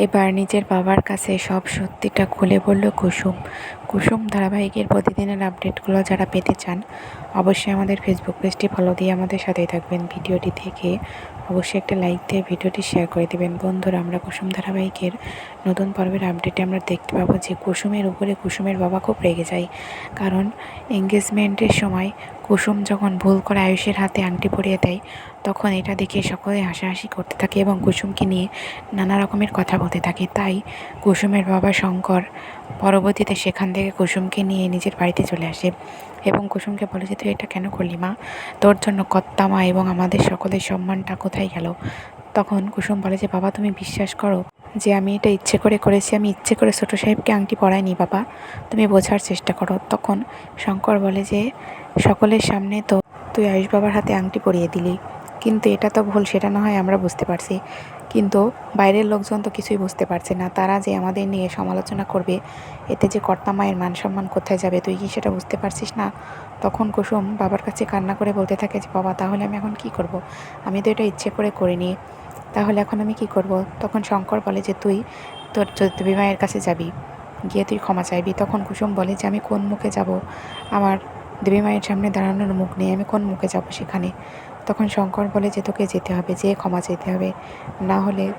এবার নিজের বাবার কাছে সব সত্যিটা খুলে বলল কুসুম। কুসুম ধারাবাহিকের প্রতিদিনের আপডেটগুলো যারা পেতে চান, অবশ্যই আমাদের ফেসবুক পেজটি ফলো দিয়ে আমাদের সাথেই থাকবেন। ভিডিওটি থেকে অবশ্যই একটা লাইক দিয়ে ভিডিওটি শেয়ার করে দেবেন। বন্ধুরা, আমরা কুসুম ধারাবাহিকের নতুন পর্বের আপডেটে আমরা দেখতে পাবো যে কুসুমের উপরে কুসুমের বাবা খুব রেগে যায়। কারণ এঙ্গেজমেন্টের সময় কুসুম যখন ভুল করে আয়ুষের হাতে আংটি পরিয়ে দেয়, তখন এটা দেখে সকলে হাসাহাসি করতে থাকে এবং কুসুমকে নিয়ে নানা রকমের কথা বলতে থাকে। তাই কুসুমের বাবা শঙ্কর পরবর্তীতে সেখান থেকে কুসুমকে নিয়ে নিজের বাড়িতে চলে আসে এবং কুসুমকে বলে যে, তুই এটা কেন করলি মা? তোর জন্য কর্তা মা এবং আমাদের সকলের সম্মানটা কোথায় গেল? তখন কুসুম বলে যে, বাবা, তুমি বিশ্বাস করো যে আমি এটা ইচ্ছে করে করেছি। আমি ইচ্ছে করে ছোটো সাহেবকে আংটি পরাইনি, বাবা। তুমি বোঝার চেষ্টা করো। তখন শঙ্কর বলে যে, সকলের সামনে তো তুই আয়ুষ বাবার হাতে আংটি পরিয়ে দিলি। কিন্তু এটা তো ভুল, সেটা না হয় আমরা বুঝতে পারছি। কিন্তু বাইরের লোকজন তো কিছুই বুঝতে পারছে না। তারা যে আমাদের নিয়ে সমালোচনা করবে, এতে যে কর্তা মায়ের মান সম্মান কোথায় যাবে, তুই কি সেটা বুঝতে পারছিস না? তখন কুসুম বাবার কাছে কান্না করে বলতে থাকে যে, বাবা, তাহলে আমি এখন কি করব? আমি তো এটা ইচ্ছে করে করিনি। তাহলে এখন আমি কি করব? তখন শঙ্কর বলে যে, তুই, তোর দেবী মায়ের কাছে যাবি। গিয়ে তুই ক্ষমা চাইবি। তখন কুসুম বলে যে, আমি কোন মুখে যাব? আমার দেবী মায়ের সামনে দাঁড়ানোর মুখ নেই, আমি কোন মুখে যাব সেখানে? তখন শঙ্কর বলে যে, তোকে যেতে হবে, যে ক্ষমা যেতে হবে। না হলে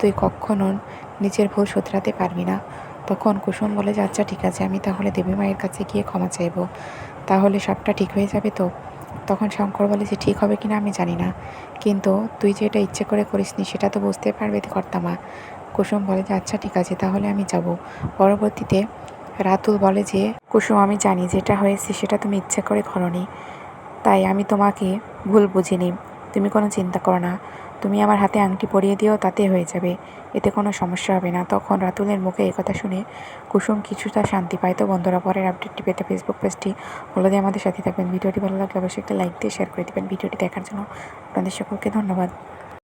তুই কখনো নিজের ভুল শুধরাতে পারবি না। তখন কুসুম বলে, যে আচ্ছা ঠিক আছে, আমি তাহলে দেবী মায়ের কাছে গিয়ে ক্ষমা চাইব। তাহলে সবটা ঠিক হয়ে যাবে তো? তখন শঙ্কর বলে, যে, ঠিক হবে কিনা আমি জানি না। কিন্তু তুই যে এটা ইচ্ছে করে করিসনি, সেটা তো বুঝতে পারবে কর্তামা কুসুম বলে, যে আচ্ছা ঠিক আছে, তাহলে আমি যাব। পরবর্তীতে রাতুল বলে যে, কুসুম, আমি জানি যেটা হয়েছে সেটা তুমি ইচ্ছা করে করনি তাই আমি তোমাকে ভুল বুঝিনি। তুমি কোনো চিন্তা করো না। তুমি আমার হাতে আংটি পরিয়ে দিও, তাতে হয়ে যাবে। এতে কোনো সমস্যা হবে না। তখন রাতুলের মুখে কথা শুনে কুসুম কিছুটা শান্তি পায়। তো বন্ধুরা, পরের আপডেটটি পেতে ফেসবুক পেজটি ফলো দিয়ে আমাদের সাথে থাকবেন। ভিডিওটি ভালো লাগলে অবশ্যই একটা লাইক দিয়ে শেয়ার করে দেবেন। ভিডিওটি দেখার জন্য আপনাদের সকলকে ধন্যবাদ।